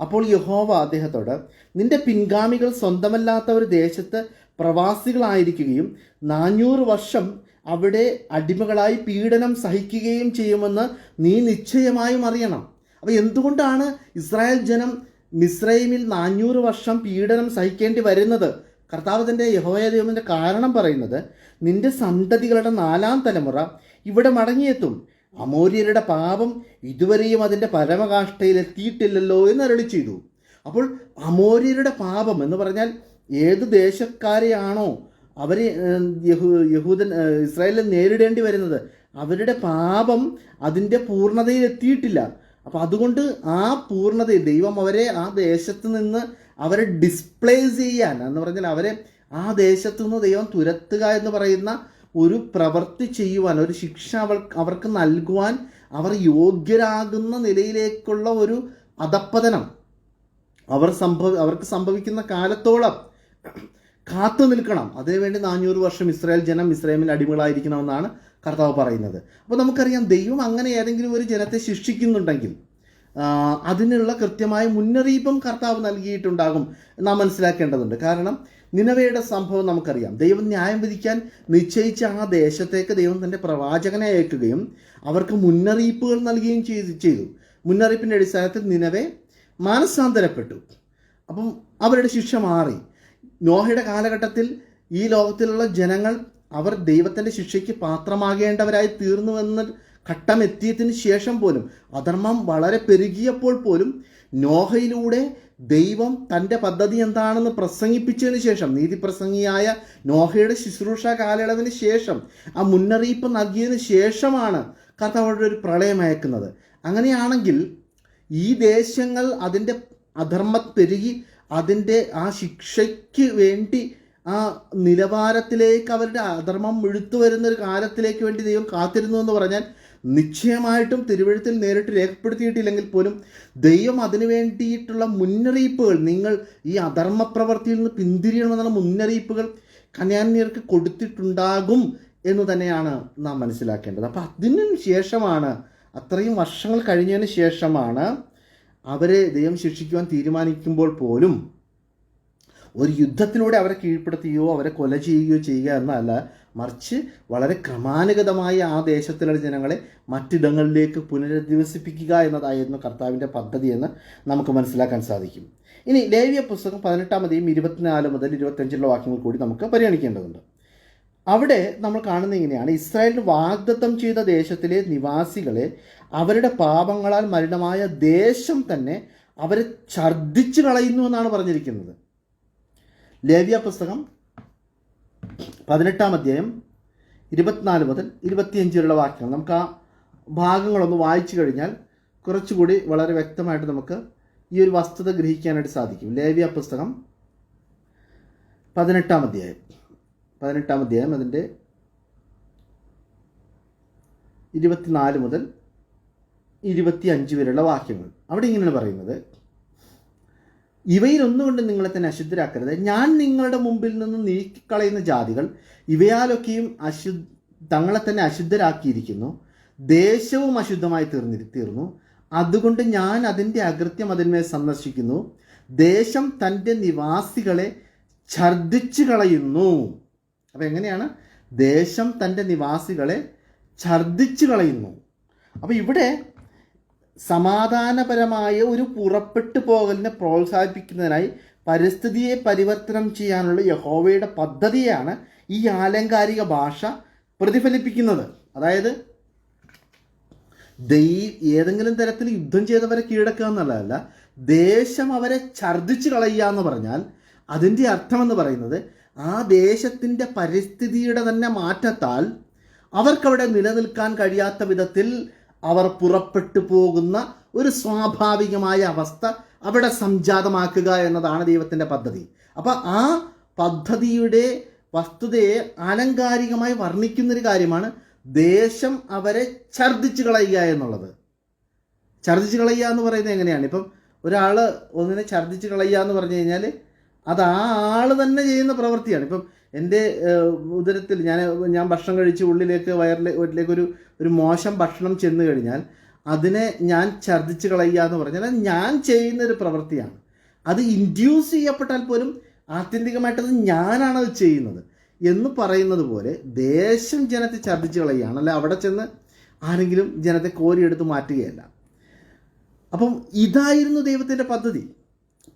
അപ്പോൾ യഹോവ അദ്ദേഹത്തോട് നിന്റെ പിൻഗാമികൾ സ്വന്തമല്ലാത്ത ഒരു ദേശത്ത് പ്രവാസികളായിരിക്കുകയും നാനൂറ് വർഷം അവിടെ അടിമകളായി പീഡനം സഹിക്കുകയും ചെയ്യുമെന്ന് നീ നിശ്ചയമായും അറിയണം. അപ്പോൾ എന്തുകൊണ്ടാണ് ഇസ്രായേൽ ജനം മിസ്രൈമിൽ നാനൂറ് വർഷം പീഡനം സഹിക്കേണ്ടി വരുന്നത്? കർത്താവ് തന്റെ യഹോയ ദൈവത്തിന്റെ കാരണം പറയുന്നത് നിന്റെ സന്തതികളുടെ നാലാം തലമുറ ഇവിടെ മടങ്ങിയെത്തും. അമോര്യരുടെ പാപം ഇതുവരെയും അതിന്റെ പരമകാഷ്ഠയിൽ എത്തിയിട്ടില്ലല്ലോ എന്ന് അരളി ചെയ്തു. അപ്പോൾ അമോര്യരുടെ പാപം എന്ന് പറഞ്ഞാൽ ഏത് ദേശക്കാരെയാണോ അവർ യഹൂ യഹൂദൻ ഇസ്രായേലിൽ നേരിടേണ്ടി വരുന്നത് അവരുടെ പാപം അതിന്റെ പൂർണതയിൽ എത്തിയിട്ടില്ല. അപ്പോൾ അതുകൊണ്ട് ആ പൂർണതയിൽ ദൈവം അവരെ ആ ദേശത്ത് നിന്ന് അവരെ ഡിസ്പ്ലേസ് ചെയ്യാൻ. എന്ന് പറഞ്ഞാൽ അവരെ ആ ദേശത്തു നിന്ന് ദൈവം തുരത്തുക എന്ന് പറയുന്ന ഒരു പ്രവൃത്തി ചെയ്യുവാൻ ഒരു ശിക്ഷ അവർക്ക് നൽകുവാൻ അവർ യോഗ്യരാകുന്ന നിലയിലേക്കുള്ള ഒരു അധപ്പതനം. അവർ സംഭവ അവർക്ക് സംഭവിക്കുന്ന കാലത്തോളം കാത്തു നിൽക്കണം. അതിനുവേണ്ടി നാനൂറ് വർഷം ഇസ്രായേൽ ജനം ഇസ്രായേലിൽ അടിമകളായിരിക്കണമെന്നാണ് കർത്താവ് പറയുന്നത്. അപ്പോൾ നമുക്കറിയാം ദൈവം അങ്ങനെ ഏതെങ്കിലും ഒരു ജനത്തെ ശിക്ഷിക്കുന്നുണ്ടെങ്കിൽ അതിനുള്ള കൃത്യമായ മുന്നറിയിപ്പും കർത്താവ് നൽകിയിട്ടുണ്ടാകും നാം മനസ്സിലാക്കേണ്ടതുണ്ട്. കാരണം നിലവയുടെ സംഭവം നമുക്കറിയാം. ദൈവം ന്യായം വിധിക്കാൻ നിശ്ചയിച്ച ആ ദേശത്തേക്ക് ദൈവം തന്റെ പ്രവാചകനെ അയക്കുകയും അവർക്ക് മുന്നറിയിപ്പുകൾ നൽകുകയും ചെയ്തു ചെയ്തു. മുന്നറിയിപ്പിന്റെ അടിസ്ഥാനത്തിൽ നിലവെ മാനസാന്തരപ്പെട്ടു. അപ്പം അവരുടെ ശിക്ഷ മാറി. നോഹയുടെ കാലഘട്ടത്തിൽ ഈ ലോകത്തിലുള്ള ജനങ്ങൾ അവർ ദൈവത്തിന്റെ ശിക്ഷയ്ക്ക് പാത്രമാകേണ്ടവരായി തീർന്നുവെന്ന ഘട്ടം എത്തിയതിന് ശേഷം പോലും അധർമ്മം വളരെ പെരുകിയപ്പോൾ പോലും നോഹയിലൂടെ ദൈവം തന്റെ പദ്ധതി എന്താണെന്ന് പ്രസംഗിപ്പിച്ചതിന് ശേഷം നീതിപ്രസംഗിയായ നോഹയുടെ ശുശ്രൂഷ കാലയളവിന് ശേഷം ആ മുന്നറിയിപ്പ് നൽകിയതിന് ശേഷമാണ് കർത്താവ് അവരുടെ ഒരു പ്രളയം അയക്കുന്നത്. അങ്ങനെയാണെങ്കിൽ ഈ ദേശങ്ങൾ അതിന്റെ അധർമ്മ പെരുകി അതിന്റെ ആ ശിക്ഷയ്ക്ക് വേണ്ടി ആ നിലവാരത്തിലേക്ക് അവരുടെ അധർമ്മം മുഴുത്തു വരുന്ന ഒരു കാലത്തിലേക്ക് വേണ്ടി ദൈവം കാത്തിരുന്നു എന്ന് പറഞ്ഞാൽ നിശ്ചയമായിട്ടും തിരുവഴുത്തിൽ നേരിട്ട് രേഖപ്പെടുത്തിയിട്ടില്ലെങ്കിൽ പോലും ദൈവം അതിനു വേണ്ടിയിട്ടുള്ള മുന്നറിയിപ്പുകൾ നിങ്ങൾ ഈ അധർമ്മ പ്രവർത്തിയിൽ നിന്ന് പിന്തിരിയണമെന്നുള്ള മുന്നറിയിപ്പുകൾ കന്യാന്യർക്ക് കൊടുത്തിട്ടുണ്ടാകും എന്ന് തന്നെയാണ് നാം മനസ്സിലാക്കേണ്ടത്. അപ്പോൾ അതിനു ശേഷമാണ് അത്രയും വർഷങ്ങൾ കഴിഞ്ഞതിന് ശേഷമാണ് അവരെ ദൈവം ശിക്ഷിക്കുവാൻ തീരുമാനിക്കുമ്പോൾ പോലും ഒരു യുദ്ധത്തിലൂടെ അവരെ കീഴ്പ്പെടുത്തുകയോ അവരെ കൊല ചെയ്യുകയോ ചെയ്യുക എന്നല്ല. മറിച്ച് വളരെ ക്രമാനുഗതമായി ആ ദേശത്തിലുള്ള ജനങ്ങളെ മറ്റിടങ്ങളിലേക്ക് പുനരധിവസിപ്പിക്കുക എന്നതായിരുന്നു കർത്താവിന്റെ പദ്ധതി എന്ന് നമുക്ക് മനസ്സിലാക്കാൻ സാധിക്കും. ഇനി ലേവ്യ പുസ്തകം പതിനെട്ടാം അധികം ഇരുപത്തിനാല് മുതൽ ഇരുപത്തഞ്ചിലുള്ള വാക്യങ്ങൾ കൂടി നമുക്ക് പരിഗണിക്കേണ്ടതുണ്ട്. അവിടെ നമ്മൾ കാണുന്ന ഇങ്ങനെയാണ്. ഇസ്രായേൽ വാഗ്ദത്തം ചെയ്ത ദേശത്തിലെ നിവാസികളെ അവരുടെ പാപങ്ങളാൽ മരണമായ ദേശം തന്നെ അവരെ ഛർദ്ദിച്ചു കളയുന്നു എന്നാണ് പറഞ്ഞിരിക്കുന്നത്. ലേവ്യ പുസ്തകം പതിനെട്ടാം അധ്യായം ഇരുപത്തിനാല് മുതൽ ഇരുപത്തിയഞ്ച് വരെയുള്ള വാക്യങ്ങൾ. നമുക്ക് ആ ഭാഗങ്ങളൊന്ന് വായിച്ചു കഴിഞ്ഞാൽ കുറച്ചുകൂടി വളരെ വ്യക്തമായിട്ട് നമുക്ക് ഈ ഒരു വസ്തുത ഗ്രഹിക്കാനായിട്ട് സാധിക്കും. ലേവ്യ പുസ്തകം പതിനെട്ടാം അധ്യായം. പതിനെട്ടാം അധ്യായം അതിന്റെ ഇരുപത്തിനാല് മുതൽ ഇരുപത്തി അഞ്ച് വരെയുള്ള വാക്യങ്ങൾ. അവിടെ ഇങ്ങനെയാണ് പറയുന്നത്. ഇവയിലൊന്നുകൊണ്ട് നിങ്ങളെ തന്നെ അശുദ്ധരാക്കരുത്. ഞാൻ നിങ്ങളുടെ മുമ്പിൽ നിന്ന് നീക്കിക്കളയുന്ന ജാതികൾ ഇവയാലൊക്കെയും അശു തങ്ങളെ തന്നെ അശുദ്ധരാക്കിയിരിക്കുന്നു. ദേശവും അശുദ്ധമായി തീർന്നി തീർന്നു. അതുകൊണ്ട് ഞാൻ അതിന്റെ അകൃത്യം അതിന്മേൽ സന്ദർശിക്കുന്നു. ദേശം തന്റെ നിവാസികളെ ഛർദിച്ചു കളയുന്നു. അപ്പം എങ്ങനെയാണ്? ദേശം തന്റെ നിവാസികളെ ഛർദിച്ചു കളയുന്നു. അപ്പോൾ ഇവിടെ സമാധാനപരമായ ഒരു പുറപ്പെട്ടു പോകലിനെ പ്രോത്സാഹിപ്പിക്കുന്നതിനായി പരിസ്ഥിതിയെ പരിവർത്തനം ചെയ്യാനുള്ള യഹോവയുടെ പദ്ധതിയാണ് ഈ ആലങ്കാരിക ഭാഷ പ്രതിഫലിപ്പിക്കുന്നത്. അതായത് ദൈ ഏതെങ്കിലും തരത്തിൽ യുദ്ധം ചെയ്തവരെ കീഴടക്കുക എന്നുള്ളതല്ല ദേശം അവരെ ഛർദ്ദിച്ചു കളയുക എന്ന് പറഞ്ഞാൽ അതിന്റെ അർത്ഥം എന്ന് പറയുന്നത് ആ ദേശത്തിന്റെ പരിസ്ഥിതിയുടെ തന്നെ മാറ്റത്താൽ അവർക്കവിടെ നിലനിൽക്കാൻ കഴിയാത്ത വിധത്തിൽ അവർ പുറപ്പെട്ടു പോകുന്ന ഒരു സ്വാഭാവികമായ അവസ്ഥ അവിടെ സംജാതമാക്കുക എന്നതാണ് ദൈവത്തിന്റെ പദ്ധതി. അപ്പോൾ ആ പദ്ധതിയുടെ വസ്തുതയെ ആലങ്കാരികമായി വർണിക്കുന്നൊരു കാര്യമാണ് ദേശം അവരെ ഛർദ്ദിച്ചു കളയുക എന്നുള്ളത്. ഛർദ്ദിച്ചു കളയുക എന്ന് പറയുന്നത് എങ്ങനെയാണ്? ഇപ്പം ഒരാൾ ഒന്നിനെ ഛർദ്ദിച്ചു കളയുക എന്ന് പറഞ്ഞു കഴിഞ്ഞാൽ അത് ആ ആൾ തന്നെ ചെയ്യുന്ന പ്രവൃത്തിയാണ്. ഇപ്പം എന്റെ ഉദരത്തിൽ ഞാൻ ഞാൻ ഭക്ഷണം കഴിച്ച് ഉള്ളിലേക്ക് വയറിലെ ഉള്ളിലേക്ക് ഒരു ഒരു മോശം ഭക്ഷണം ചെന്ന് കഴിഞ്ഞാൽ അതിനെ ഞാൻ ഛർദ്ദിച്ച് കളയുക എന്ന് പറഞ്ഞാൽ ഞാൻ ചെയ്യുന്ന ഒരു പ്രവൃത്തിയാണ്. അത് ഇൻഡ്യൂസ് ചെയ്യപ്പെട്ടാൽ പോലും ആത്യന്തികമായിട്ടത് ഞാനാണത് ചെയ്യുന്നത് എന്ന് പറയുന്നത് പോലെ ദേശം ജനത്തെ ഛർദ്ദിച്ച് കളയുകയാണ്. അല്ല അവിടെ ചെന്ന് ആരെങ്കിലും ജനത്തെ കോരിയെടുത്ത് മാറ്റുകയല്ല. അപ്പം ഇതായിരുന്നു ദൈവത്തിന്റെ പദ്ധതി.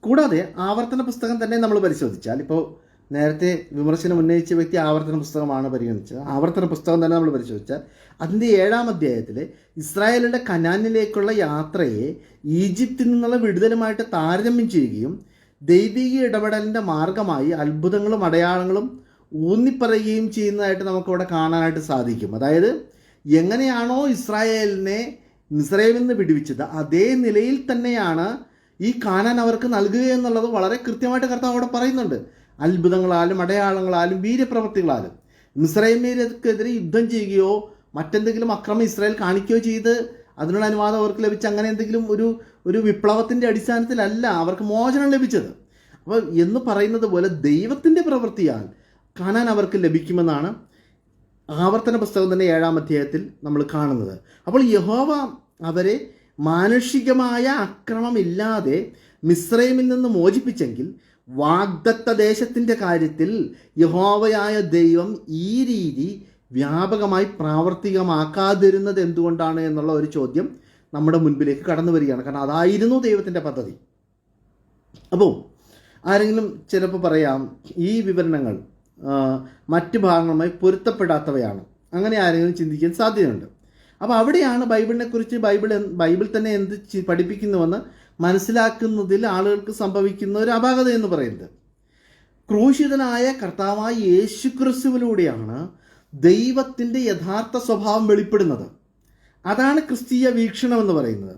കൂടാതെ ആവർത്തന പുസ്തകം തന്നെ നമ്മൾ പരിശോധിച്ചാൽ ഇപ്പോൾ നേരത്തെ വിമർശനം ഉന്നയിച്ച വ്യക്തി ആവർത്തന പുസ്തകമാണ് പരിഗണിച്ചത്. ആവർത്തന പുസ്തകം തന്നെ നമ്മൾ പരിശോധിച്ചാൽ അതിന്റെ ഏഴാം അധ്യായത്തിൽ ഇസ്രായേലിന്റെ കനാനിലേക്കുള്ള യാത്രയെ ഈജിപ്തിൽ നിന്നുള്ള വിടുതലുമായിട്ട് താരതമ്യം ചെയ്യുകയും ദൈവിക ഇടപെടലിന്റെ മാർഗമായി അത്ഭുതങ്ങളും അടയാളങ്ങളും ഊന്നിപ്പറയുകയും ചെയ്യുന്നതായിട്ട് നമുക്കിവിടെ കാണാനായിട്ട് സാധിക്കും. അതായത് എങ്ങനെയാണോ ഇസ്രായേലിനെ മിസ്രൈമിൽ നിന്ന് വിടുവിച്ചത് അതേ നിലയിൽ തന്നെയാണ് ഈ കാണാൻ അവർക്ക് നൽകുക എന്നുള്ളത് വളരെ കൃത്യമായിട്ട് കർത്താവ് അവിടെ പറയുന്നുണ്ട്. അത്ഭുതങ്ങളാലും അടയാളങ്ങളാലും വീര്യപ്രവൃത്തികളാലും മിസ്രൈമീരക്കെതിരെ യുദ്ധം ചെയ്യുകയോ മറ്റെന്തെങ്കിലും അക്രമം ഇസ്രായേൽ കാണിക്കുകയോ ചെയ്ത് അതിനുള്ള അനുവാദം അവർക്ക് ലഭിച്ച അങ്ങനെ എന്തെങ്കിലും ഒരു ഒരു വിപ്ലവത്തിന്റെ അടിസ്ഥാനത്തിലല്ല അവർക്ക് മോചനം ലഭിച്ചത്. അപ്പോൾ എന്ന് പറയുന്നത് പോലെ ദൈവത്തിന്റെ പ്രവൃത്തിയാൽ കാണാൻ അവർക്ക് ലഭിക്കുമെന്നാണ് ആവർത്തന പുസ്തകം തന്നെ ഏഴാം അധ്യായത്തിൽ നമ്മൾ കാണുന്നത്. അപ്പോൾ യഹോവ അവരെ മാനുഷികമായ അക്രമമില്ലാതെ മിശ്രൈമിൽ നിന്ന് മോചിപ്പിച്ചെങ്കിൽ വാഗ്ദത്ത ദേശത്തിന്റെ കാര്യത്തിൽ യഹോവയായ ദൈവം ഈ രീതി വ്യാപകമായി പ്രാവർത്തികമാക്കാതിരുന്നത് എന്തുകൊണ്ടാണ് എന്നുള്ള ഒരു ചോദ്യം നമ്മുടെ മുൻപിലേക്ക് കടന്നു വരികയാണ്. കാരണം അതായിരുന്നു ദൈവത്തിന്റെ പദ്ധതി. അപ്പോൾ ആരെങ്കിലും ചിലപ്പോൾ പറയാം ഈ വിവരണങ്ങൾ മറ്റ് ഭാഗങ്ങളുമായി പൊരുത്തപ്പെടാത്തവയാണ്. അങ്ങനെ ആരെങ്കിലും ചിന്തിക്കാൻ സാധ്യതയുണ്ട്. അപ്പോൾ അവിടെയാണ് ബൈബിളിനെക്കുറിച്ച് ബൈബിൾ ബൈബിൾ തന്നെ എന്ത് പഠിപ്പിക്കുന്നുവെന്ന് മനസ്സിലാക്കുന്നതിൽ ആളുകൾക്ക് സംഭവിക്കുന്ന ഒരു അപാകത എന്ന് പറയുന്നത്. ക്രൂശിതനായ കർത്താവായ യേശു ക്രിസ്തുവിലൂടെയാണ് ദൈവത്തിന്റെ യഥാർത്ഥ സ്വഭാവം വെളിപ്പെടുന്നത്. അതാണ് ക്രിസ്തീയ വീക്ഷണം എന്ന് പറയുന്നത്.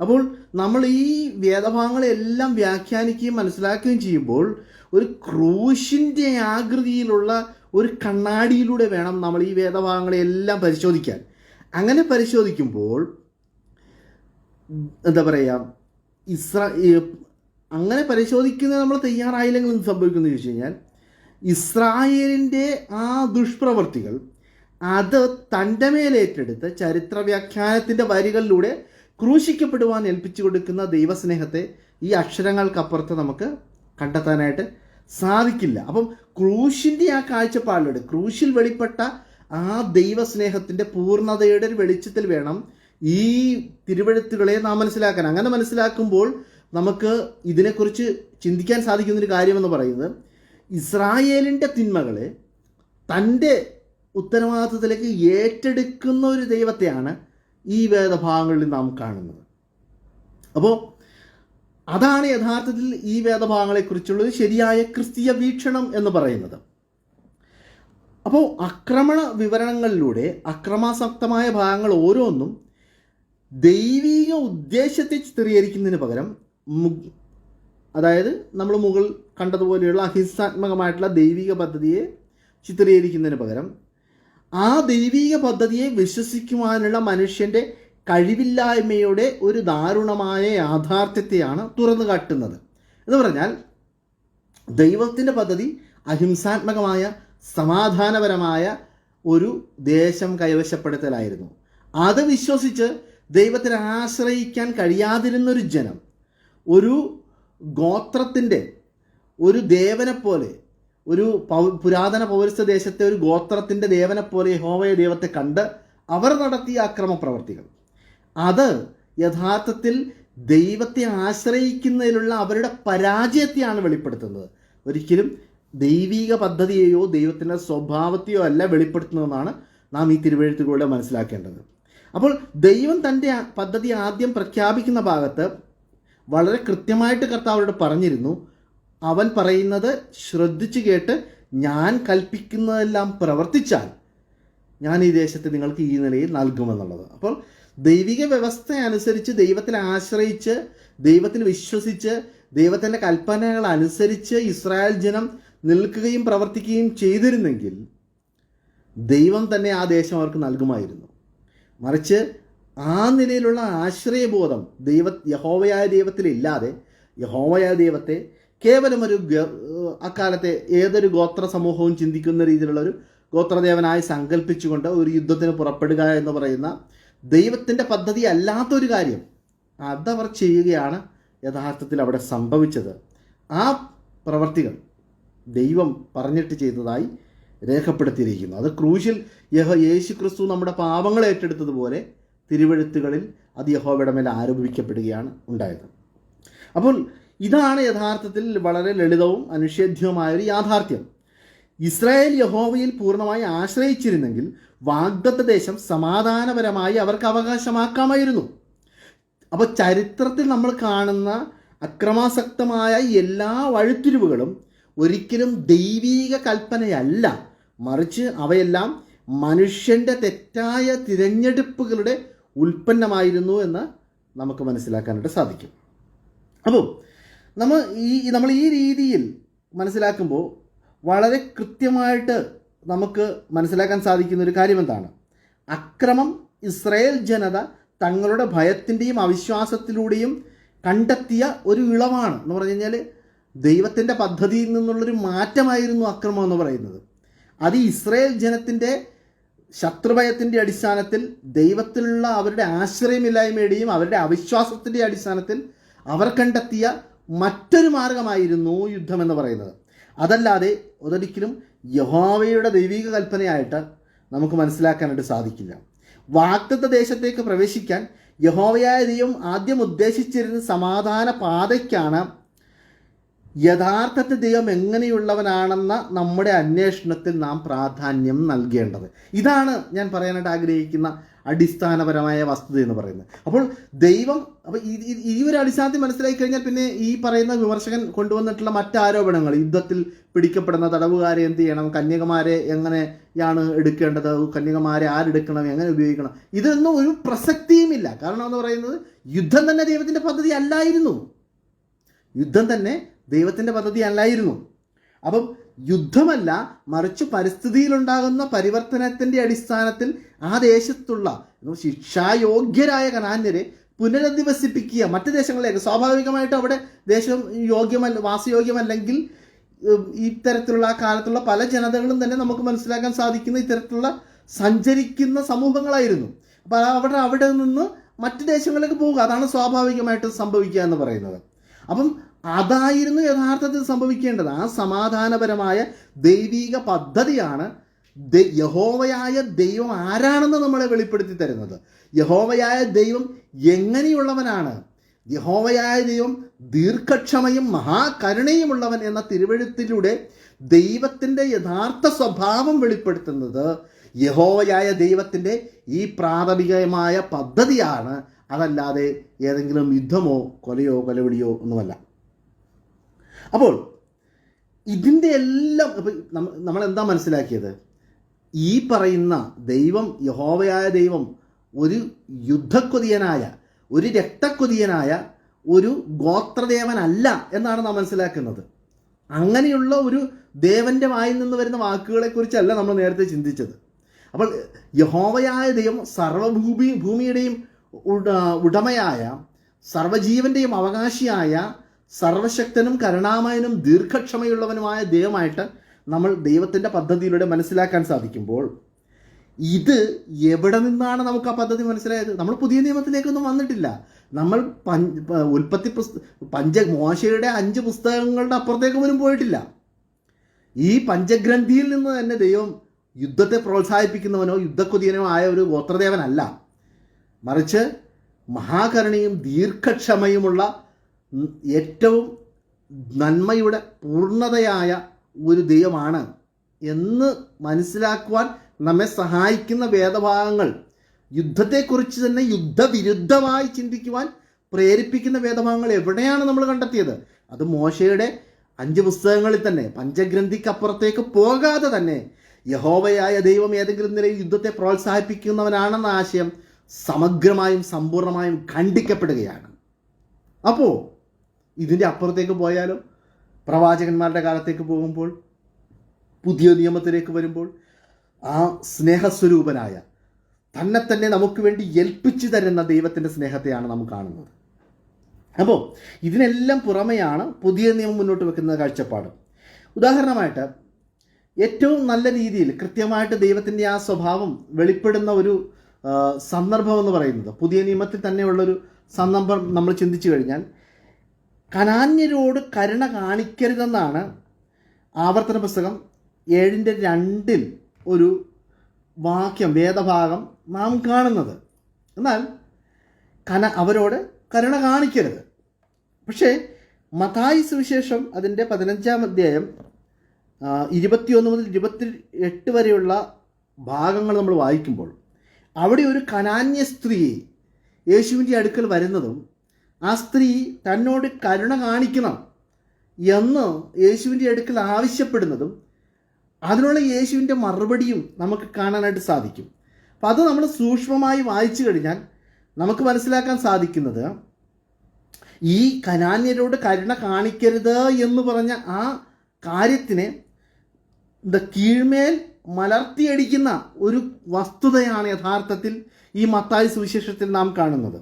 അപ്പോൾ നമ്മൾ ഈ വേദഭാഗങ്ങളെല്ലാം വ്യാഖ്യാനിക്കുകയും മനസ്സിലാക്കുകയും ചെയ്യുമ്പോൾ ഒരു ക്രൂശിന്റെ ആകൃതിയിലുള്ള ഒരു കണ്ണാടിയിലൂടെ വേണം നമ്മൾ ഈ വേദഭാഗങ്ങളെല്ലാം പരിശോധിക്കാൻ. അങ്ങനെ പരിശോധിക്കുമ്പോൾ എന്താ പറയുക? ഇസ്രാ അങ്ങനെ പരിശോധിക്കുന്നത് നമ്മൾ തയ്യാറായില്ലെങ്കിൽ എന്ത് സംഭവിക്കുന്നു ചോദിച്ചു കഴിഞ്ഞാൽ ഇസ്രായേലിന്റെ ആ ദുഷ്പ്രവർത്തികൾ അത് തന്റെ മേലേറ്റെടുത്ത് ചരിത്ര വ്യാഖ്യാനത്തിന്റെ വരികളിലൂടെ ക്രൂശിക്കപ്പെടുവാൻ ഏൽപ്പിച്ചു കൊടുക്കുന്ന ദൈവസ്നേഹത്തെ ഈ അക്ഷരങ്ങൾക്കപ്പുറത്ത് നമുക്ക് കണ്ടെത്താനായിട്ട് സാധിക്കില്ല. അപ്പം ക്രൂശിന്റെ ആ കാഴ്ചപ്പാടിലൂടെ ക്രൂശിൽ വെളിപ്പെട്ട ആ ദൈവസ്നേഹത്തിന്റെ പൂർണതയുടെ ഒരു വെളിച്ചത്തിൽ വേണം ഈ തിരുവഴുത്തുകളെ നാം മനസ്സിലാക്കാൻ. അങ്ങനെ മനസ്സിലാക്കുമ്പോൾ നമുക്ക് ഇതിനെക്കുറിച്ച് ചിന്തിക്കാൻ സാധിക്കുന്നൊരു കാര്യമെന്ന് പറയുന്നത് ഇസ്രായേലിന്റെ തിന്മകളെ തന്റെ ഉത്തരവാദിത്വത്തിലേക്ക് ഏറ്റെടുക്കുന്ന ഒരു ദൈവത്തെയാണ് ഈ വേദഭാഗങ്ങളിൽ നാം കാണുന്നത്. അപ്പോൾ അതാണ് യഥാർത്ഥത്തിൽ ഈ വേദഭാഗങ്ങളെക്കുറിച്ചുള്ള ഒരു ശരിയായ ക്രിസ്തീയ വീക്ഷണം എന്ന് പറയുന്നത്. അപ്പോൾ ആക്രമണ വിവരണങ്ങളിലൂടെ അക്രമാസക്തമായ ഭാഗങ്ങൾ ഓരോന്നും ദൈവിക ഉദ്ദേശത്തെ ചിത്രീകരിക്കുന്നതിന് പകരം അതായത് നമ്മൾ മുകൾ കണ്ടതുപോലെയുള്ള അഹിംസാത്മകമായിട്ടുള്ള ദൈവിക പദ്ധതിയെ ചിത്രീകരിക്കുന്നതിന് പകരം ആ ദൈവിക പദ്ധതിയെ വിശ്വസിക്കുവാനുള്ള മനുഷ്യന്റെ കഴിവില്ലായ്മയുടെ ഒരു ദാരുണമായ യാഥാർത്ഥ്യത്തെയാണ് തുറന്നു കാട്ടുന്നത്. എന്ന് പറഞ്ഞാൽ ദൈവത്തിന്റെ പദ്ധതി അഹിംസാത്മകമായ സമാധാനപരമായ ഒരു ദേശം കൈവശപ്പെടുത്തലായിരുന്നു. അത് വിശ്വസിച്ച് ദൈവത്തിൽ ആശ്രയിക്കാൻ കഴിയാതിരുന്നൊരു ജനം ഒരു ഗോത്രത്തിന്റെ ഒരു ദേവനെ പോലെ ഒരു പുരാതന പൗരസ്ത്യ ദേശത്തെ ഒരു ഗോത്രത്തിന്റെ ദേവനെ പോലെ യഹോവയ ദൈവത്തെ കണ്ട് അവർ നടത്തിയ അക്രമ പ്രവർത്തികൾ അത് യഥാർത്ഥത്തിൽ ദൈവത്തെ ആശ്രയിക്കുന്നതിലുള്ള അവരുടെ പരാജയത്തെയാണ് വെളിപ്പെടുത്തുന്നത്. ഒരിക്കലും ദൈവിക പദ്ധതിയെയോ ദൈവത്തിന്റെ സ്വഭാവത്തെയോ അല്ല വെളിപ്പെടുത്തുന്നതെന്നാണ് നാം ഈ തിരുവഴുത്തുകളിലൂടെ മനസ്സിലാക്കേണ്ടത്. അപ്പോൾ ദൈവം തന്റെ പദ്ധതി ആദ്യം പ്രഖ്യാപിക്കുന്ന ഭാഗത്ത് വളരെ കൃത്യമായിട്ട് കർത്താവരോട് പറഞ്ഞിരുന്നു. അവൻ പറയുന്നത് ശ്രദ്ധിച്ചു കേട്ട് ഞാൻ കൽപ്പിക്കുന്നതെല്ലാം പ്രവർത്തിച്ചാൽ ഞാൻ ഈ ദേശത്ത് നിങ്ങൾക്ക് ഈ നിലയിൽ നൽകുമെന്നുള്ളത്. അപ്പോൾ ദൈവിക വ്യവസ്ഥ അനുസരിച്ച് ദൈവത്തിൽ ആശ്രയിച്ച് ദൈവത്തിൽ വിശ്വസിച്ച് ദൈവത്തിന്റെ കൽപ്പനകൾ അനുസരിച്ച് ഇസ്രായേൽ ജനം നിൽക്കുകയും പ്രവർത്തിക്കുകയും ചെയ്തിരുന്നെങ്കിൽ ദൈവം തന്നെ ആ ദേശം അവർക്ക് നൽകുമായിരുന്നു. മറിച്ച് ആ നിലയിലുള്ള ആശ്രയബോധം ദൈവ യഹോവയായ ദൈവത്തിലില്ലാതെ യഹോവയായ ദൈവത്തെ കേവലം ഒരു അക്കാലത്തെ ഏതൊരു ഗോത്ര സമൂഹവും ചിന്തിക്കുന്ന രീതിയിലുള്ള ഒരു ഗോത്രദേവനായി സങ്കല്പിച്ചുകൊണ്ട് ഒരു യുദ്ധത്തിന് പുറപ്പെടുക എന്ന് പറയുന്ന ദൈവത്തിന്റെ പദ്ധതി അല്ലാത്തൊരു കാര്യം അതവർ ചെയ്യുകയാണ് യഥാർത്ഥത്തിൽ അവിടെ സംഭവിച്ചത്. ആ പ്രവർത്തികൾ ദൈവം പറഞ്ഞിട്ട് ചെയ്തതായി രേഖപ്പെടുത്തിയിരിക്കുന്നു. അത് ക്രൂശിൽ യഹോ യേശു ക്രിസ്തു നമ്മുടെ പാപങ്ങൾ ഏറ്റെടുത്തതുപോലെ തിരുവഴുത്തുകളിൽ അത് യഹോവയുടെ മേൽ ആരോപിക്കപ്പെടുകയാണ് ഉണ്ടായത്. അപ്പോൾ ഇതാണ് യഥാർത്ഥത്തിൽ വളരെ ലളിതവും അനുഷേധ്യവുമായൊരു യാഥാർത്ഥ്യം. ഇസ്രായേൽ യഹോവയിൽ പൂർണമായി ആശ്രയിച്ചിരുന്നെങ്കിൽ വാഗ്ദത്ത ദേശം സമാധാനപരമായി അവർക്ക് അവകാശമാക്കാമായിരുന്നു. അപ്പോൾ ചരിത്രത്തിൽ നമ്മൾ കാണുന്ന അക്രമാസക്തമായ എല്ലാ വഴിത്തിരിവുകളും ഒരിക്കലും ദൈവീക കൽപ്പനയല്ല. മറിച്ച് അവയെല്ലാം മനുഷ്യന്റെ തെറ്റായ തിരഞ്ഞെടുപ്പുകളുടെ ഉൽപ്പന്നമായിരുന്നു എന്ന് നമുക്ക് മനസ്സിലാക്കാനായിട്ട് സാധിക്കും. അപ്പോൾ നമ്മൾ ഈ നമ്മൾ ഈ രീതിയിൽ മനസ്സിലാക്കുമ്പോൾ വളരെ കൃത്യമായിട്ട് നമുക്ക് മനസ്സിലാക്കാൻ സാധിക്കുന്ന ഒരു കാര്യം എന്താണ് അക്രമം ഇസ്രായേൽ ജനത തങ്ങളുടെ ഭയത്തിന്റെയും അവിശ്വാസത്തിലൂടെയും കണ്ടെത്തിയ ഒരു ഇളവാണ് എന്ന് പറഞ്ഞു കഴിഞ്ഞാൽ ദൈവത്തിന്റെ പദ്ധതിയിൽ നിന്നുള്ളൊരു മാറ്റമായിരുന്നു അക്രമം എന്ന് പറയുന്നത്. അത് ഇസ്രയേൽ ജനത്തിന്റെ ശത്രുഭയത്തിന്റെ അടിസ്ഥാനത്തിൽ ദൈവത്തിലുള്ള അവരുടെ ആശ്രയമില്ലായ്മയുടെയും അവരുടെ അവിശ്വാസത്തിന്റെ അടിസ്ഥാനത്തിൽ അവർ കണ്ടെത്തിയ മറ്റൊരു മാർഗമായിരുന്നു യുദ്ധം എന്ന് പറയുന്നത്. അതല്ലാതെ ഒതൊരിക്കലും യഹോവയുടെ ദൈവിക കൽപ്പനയായിട്ട് നമുക്ക് മനസ്സിലാക്കാനായിട്ട് സാധിക്കില്ല. വാക്തത്വ ദേശത്തേക്ക് പ്രവേശിക്കാൻ യഹോവയായ ദൈവം ആദ്യം ഉദ്ദേശിച്ചിരുന്ന സമാധാന പാതയ്ക്കാണ് യഥാർത്ഥത്തിൽ ദൈവം എങ്ങനെയുള്ളവനാണെന്ന നമ്മുടെ അന്വേഷണത്തിൽ നാം പ്രാധാന്യം നൽകേണ്ടത്. ഇതാണ് ഞാൻ പറയാനായിട്ട് ആഗ്രഹിക്കുന്ന അടിസ്ഥാനപരമായ വസ്തുത എന്ന് പറയുന്നത്. അപ്പോൾ ദൈവം അപ്പോൾ ഈ ഈ- ഒരു അടിസ്ഥാനത്തിൽ മനസ്സിലാക്കി കഴിഞ്ഞാൽ പിന്നെ ഈ പറയുന്ന വിമർശകൻ കൊണ്ടുവന്നിട്ടുള്ള മറ്റ് ആരോപണങ്ങൾ യുദ്ധത്തിൽ പിടിക്കപ്പെടുന്ന തടവുകാരെ എന്ത് ചെയ്യണം കന്യകമാരെ എങ്ങനെയാണ് എടുക്കേണ്ടത് കന്യകമാരെ ആരെടുക്കണം എങ്ങനെ ഉപയോഗിക്കണം ഇതൊന്നും ഒരു പ്രസക്തിയുമില്ല. കാരണം എന്ന് പറയുന്നത് യുദ്ധം തന്നെ ദൈവത്തിന്റെ പദ്ധതി അല്ലായിരുന്നു. യുദ്ധം തന്നെ ദൈവത്തിന്റെ പദ്ധതി അല്ലായിരുന്നു. അപ്പം യുദ്ധമല്ല മറിച്ച് പരിസ്ഥിതിയിലുണ്ടാകുന്ന പരിവർത്തനത്തിന്റെ അടിസ്ഥാനത്തിൽ ആ ദേശത്തുള്ള ശിക്ഷായോഗ്യരായ കനാന്യരെ പുനരധിവസിപ്പിക്കുക. മറ്റ് ദേശങ്ങളിലേക്ക് സ്വാഭാവികമായിട്ടും അവിടെ ദേശം യോഗ്യമല്ല വാസയോഗ്യമല്ലെങ്കിൽ ഇത്തരത്തിലുള്ള ആ കാലത്തുള്ള പല ജനതകളും തന്നെ നമുക്ക് മനസ്സിലാക്കാൻ സാധിക്കുന്ന ഇത്തരത്തിലുള്ള സഞ്ചരിക്കുന്ന സമൂഹങ്ങളായിരുന്നു. അപ്പോൾ അവിടെ അവിടെ നിന്ന് മറ്റ് ദേശങ്ങളിലേക്ക് പോവുക. അതാണ് സ്വാഭാവികമായിട്ട് സംഭവിക്കുക എന്ന് പറയുന്നത്. അപ്പം അതായിരുന്നു യഥാർത്ഥത്തിൽ സംഭവിക്കേണ്ടത്. ആ സമാധാനപരമായ ദൈവീക പദ്ധതിയാണ് യഹോവയായ ദൈവം ആരാണെന്ന് നമ്മളെ വെളിപ്പെടുത്തി തരുന്നത്. യഹോവയായ ദൈവം എങ്ങനെയുള്ളവനാണ്? യഹോവയായ ദൈവം ദീർഘക്ഷമയും മഹാകരുണയുമുള്ളവൻ എന്ന തിരുവഴുത്തിലൂടെ ദൈവത്തിന്റെ യഥാർത്ഥ സ്വഭാവം വെളിപ്പെടുത്തുന്നത് യഹോവയായ ദൈവത്തിന്റെ ഈ പ്രാഥമികമായ പദ്ധതിയാണ്. അതല്ലാതെ ഏതെങ്കിലും യുദ്ധമോ കൊലയോ കൊലവിളിയോ ഒന്നുമല്ല. അപ്പോൾ ഇതിന്റെ എല്ലാം ഇപ്പം നമ്മ- നമ്മൾ എന്താ മനസ്സിലാക്കിയത്? ഈ പറയുന്ന ദൈവം യഹോവയായ ദൈവം ഒരു യുദ്ധക്കൊതിയനായ ഒരു രക്തക്കൊതിയനായ ഒരു ഗോത്രദേവനല്ല എന്നാണ് നാം മനസ്സിലാക്കുന്നത്. അങ്ങനെയുള്ള ഒരു ദേവന്റെ വായിൽ നിന്ന് വരുന്ന വാക്കുകളെക്കുറിച്ചല്ല നമ്മൾ നേരത്തെ ചിന്തിച്ചത്. അപ്പോൾ യഹോവയായ ദൈവം സർവഭൂമി ഭൂമിയുടെയും ഉട- ഉടമയായ സർവജീവന്റെയും അവകാശിയായ സർവശക്തനും കരുണാമയനും ദീർഘക്ഷമയുള്ളവനുമായ ദൈവമായിട്ട് നമ്മൾ ദൈവത്തിന്റെ പദ്ധതിയിലൂടെ മനസ്സിലാക്കാൻ സാധിക്കുമ്പോൾ ഇത് എവിടെ നിന്നാണ് നമുക്ക് ആ പദ്ധതി മനസ്സിലായത്? നമ്മൾ പുതിയ നിയമത്തിലേക്കൊന്നും വന്നിട്ടില്ല. നമ്മൾ പഞ്ച് ഉൽപ്പത്തി പുസ്ത പഞ്ച മോശയുടെ അഞ്ച് പുസ്തകങ്ങളുടെ അപ്പുറത്തേക്ക് പോലും പോയിട്ടില്ല. ഈ പഞ്ചഗ്രന്ഥിയിൽ നിന്ന് തന്നെ ദൈവം യുദ്ധത്തെ പ്രോത്സാഹിപ്പിക്കുന്നവനോ യുദ്ധക്കുതിയനോ ആയ ഒരു ഗോത്രദേവനല്ല. മറിച്ച് മഹാകരുണയും ദീർഘക്ഷമയുമുള്ള ഏറ്റവും നന്മയുടെ പൂർണതയായ ഒരു ദൈവമാണ് എന്ന് മനസ്സിലാക്കുവാൻ നമ്മെ സഹായിക്കുന്ന വേദഭാഗങ്ങൾ. യുദ്ധത്തെക്കുറിച്ച് തന്നെ യുദ്ധവിരുദ്ധമായി ചിന്തിക്കുവാൻ പ്രേരിപ്പിക്കുന്ന വേദഭാഗങ്ങൾ എവിടെയാണ് നമ്മൾ കണ്ടെത്തിയത്? അത് മോശയുടെ അഞ്ച് പുസ്തകങ്ങളിൽ തന്നെ പഞ്ചഗ്രന്ഥിക്കപ്പുറത്തേക്ക് പോകാതെ തന്നെ. യഹോവയായ ദൈവം ഏതെങ്കിലും നിലയിൽ യുദ്ധത്തെ പ്രോത്സാഹിപ്പിക്കുന്നവനാണെന്ന ആശയം സമഗ്രമായും സമ്പൂർണമായും ഖണ്ഡിക്കപ്പെടുകയാണ്. അപ്പോൾ ഇതിന്റെ അപ്പുറത്തേക്ക് പോയാലോ പ്രവാചകന്മാരുടെ കാലത്തേക്ക് പോകുമ്പോൾ പുതിയ നിയമത്തിലേക്ക് വരുമ്പോൾ ആ സ്നേഹസ്വരൂപനായ തന്നെ തന്നെ നമുക്ക് വേണ്ടി ഏൽപ്പിച്ചു തരുന്ന ദൈവത്തിന്റെ സ്നേഹത്തെയാണ് നാം കാണുന്നത്. അപ്പോൾ ഇതിനെല്ലാം പുറമെയാണ് പുതിയ നിയമം മുന്നോട്ട് വെക്കുന്ന കാഴ്ചപ്പാട്. ഉദാഹരണമായിട്ട് ഏറ്റവും നല്ല രീതിയിൽ കൃത്യമായിട്ട് ദൈവത്തിന്റെ ആ സ്വഭാവം വെളിപ്പെടുന്ന ഒരു സന്ദർഭം എന്ന് പറയുന്നത് പുതിയ നിയമത്തിൽ തന്നെയുള്ളൊരു സന്ദർഭം നമ്മൾ ചിന്തിച്ചു കഴിഞ്ഞാൽ കനാന്യരോട് കരുണ കാണിക്കരുതെന്നാണ് ആവർത്തന പുസ്തകം ഏഴിന്റെ രണ്ടിൽ ഒരു വാക്യം വേദഭാഗം നാം കാണുന്നത്. എന്നാൽ കന അവരോട് കരുണ കാണിക്കരുത്. പക്ഷേ മതായി സുവിശേഷം അതിന്റെ പതിനഞ്ചാം അധ്യായം ഇരുപത്തിയൊന്ന് മുതൽ ഇരുപത്തി എട്ട് വരെയുള്ള ഭാഗങ്ങൾ നമ്മൾ വായിക്കുമ്പോൾ അവിടെ ഒരു കനാന്യ സ്ത്രീ യേശുവിന്റെ അടുക്കൽ വരുന്നതും ആ സ്ത്രീ തന്നോട് കരുണ കാണിക്കണം എന്ന് യേശുവിന്റെ അടുക്കൽ ആവശ്യപ്പെടുന്നതും അതിനുള്ള യേശുവിന്റെ മറുപടിയും നമുക്ക് കാണാനായിട്ട് സാധിക്കും. അപ്പോൾ അത് നമ്മൾ സൂക്ഷ്മമായി വായിച്ചു കഴിഞ്ഞാൽ നമുക്ക് മനസ്സിലാക്കാൻ സാധിക്കുന്നത് ഈ കനാന്യരോട് കരുണ കാണിക്കരുത് എന്ന് പറഞ്ഞ ആ കാര്യത്തിനെ കീഴ്മേൽ മലർത്തിയടിക്കുന്ന ഒരു വസ്തുതയാണ് യഥാർത്ഥത്തിൽ ഈ മത്തായ സുവിശേഷത്തിൽ നാം കാണുന്നത്.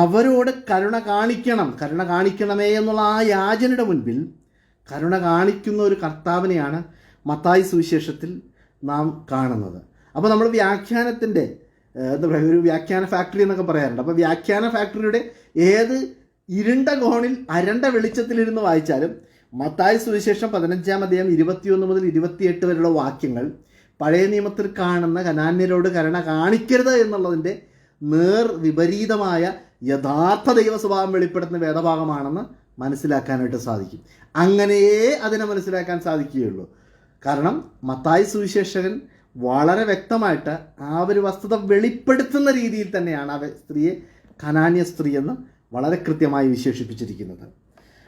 അവരോട് കരുണ കാണിക്കണം കരുണ കാണിക്കണമേ എന്നുള്ള ആ യാചനയുടെ മുൻപിൽ കരുണ കാണിക്കുന്ന ഒരു കർത്താവിനെയാണ് മത്തായി സുവിശേഷത്തിൽ നാം കാണുന്നത്. അപ്പോൾ നമ്മൾ വ്യാഖ്യാനത്തിന്റെ എന്താ പറയുക ഒരു വ്യാഖ്യാന ഫാക്ടറി എന്നൊക്കെ പറയാറുണ്ട്. അപ്പോൾ വ്യാഖ്യാന ഫാക്ടറിയുടെ ഏത് ഇരുണ്ട കോണിൽ അരണ്ട വെളിച്ചത്തിലിരുന്ന് വായിച്ചാലും മത്തായ സുവിശേഷം പതിനഞ്ചാം അധ്യായം ഇരുപത്തിയൊന്ന് മുതൽ ഇരുപത്തിയെട്ട് വരെയുള്ള വാക്യങ്ങൾ പഴയ നിയമത്തിൽ കാണുന്ന കനാന്യരോട് കരുണ കാണിക്കരുത് എന്നുള്ളതിന്റെ നേർ വിപരീതമായ യഥാർത്ഥ ദൈവസ്വഭാവം വെളിപ്പെടുത്തുന്ന വേദഭാഗമാണെന്ന് മനസ്സിലാക്കാനായിട്ട് സാധിക്കും. അങ്ങനെയേ അതിനെ മനസ്സിലാക്കാൻ സാധിക്കുകയുള്ളൂ. കാരണം മത്തായി സുവിശേഷകൻ വളരെ വ്യക്തമായിട്ട് ആ ഒരു വസ്തുത വെളിപ്പെടുത്തുന്ന രീതിയിൽ തന്നെയാണ് ആ സ്ത്രീയെ കനാന്യ സ്ത്രീ എന്ന് വളരെ കൃത്യമായി വിശേഷിപ്പിച്ചിരിക്കുന്നത്.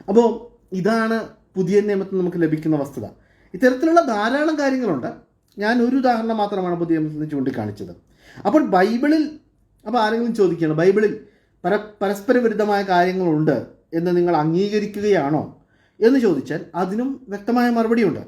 അപ്പോൾ ഇതാണ് പുതിയ നിയമത്തിൽ നമുക്ക് ലഭിക്കുന്ന വസ്തുത. ഇത്തരത്തിലുള്ള ധാരാളം കാര്യങ്ങളുണ്ട്. ഞാൻ ഒരു ഉദാഹരണം മാത്രമാണ് പുതിയ നിയമത്തിൽ ചൂണ്ടിക്കാണിച്ചത്. അപ്പോൾ ബൈബിളിൽ അപ്പോൾ ആരെങ്കിലും ചോദിക്കുകയാണ് ബൈബിളിൽ പര പരസ്പര വിരുദ്ധമായ കാര്യങ്ങളുണ്ട് എന്ന് നിങ്ങൾ അംഗീകരിക്കുകയാണോ എന്ന് ചോദിച്ചാൽ അതിനും വ്യക്തമായ മറുപടിയുണ്ട്.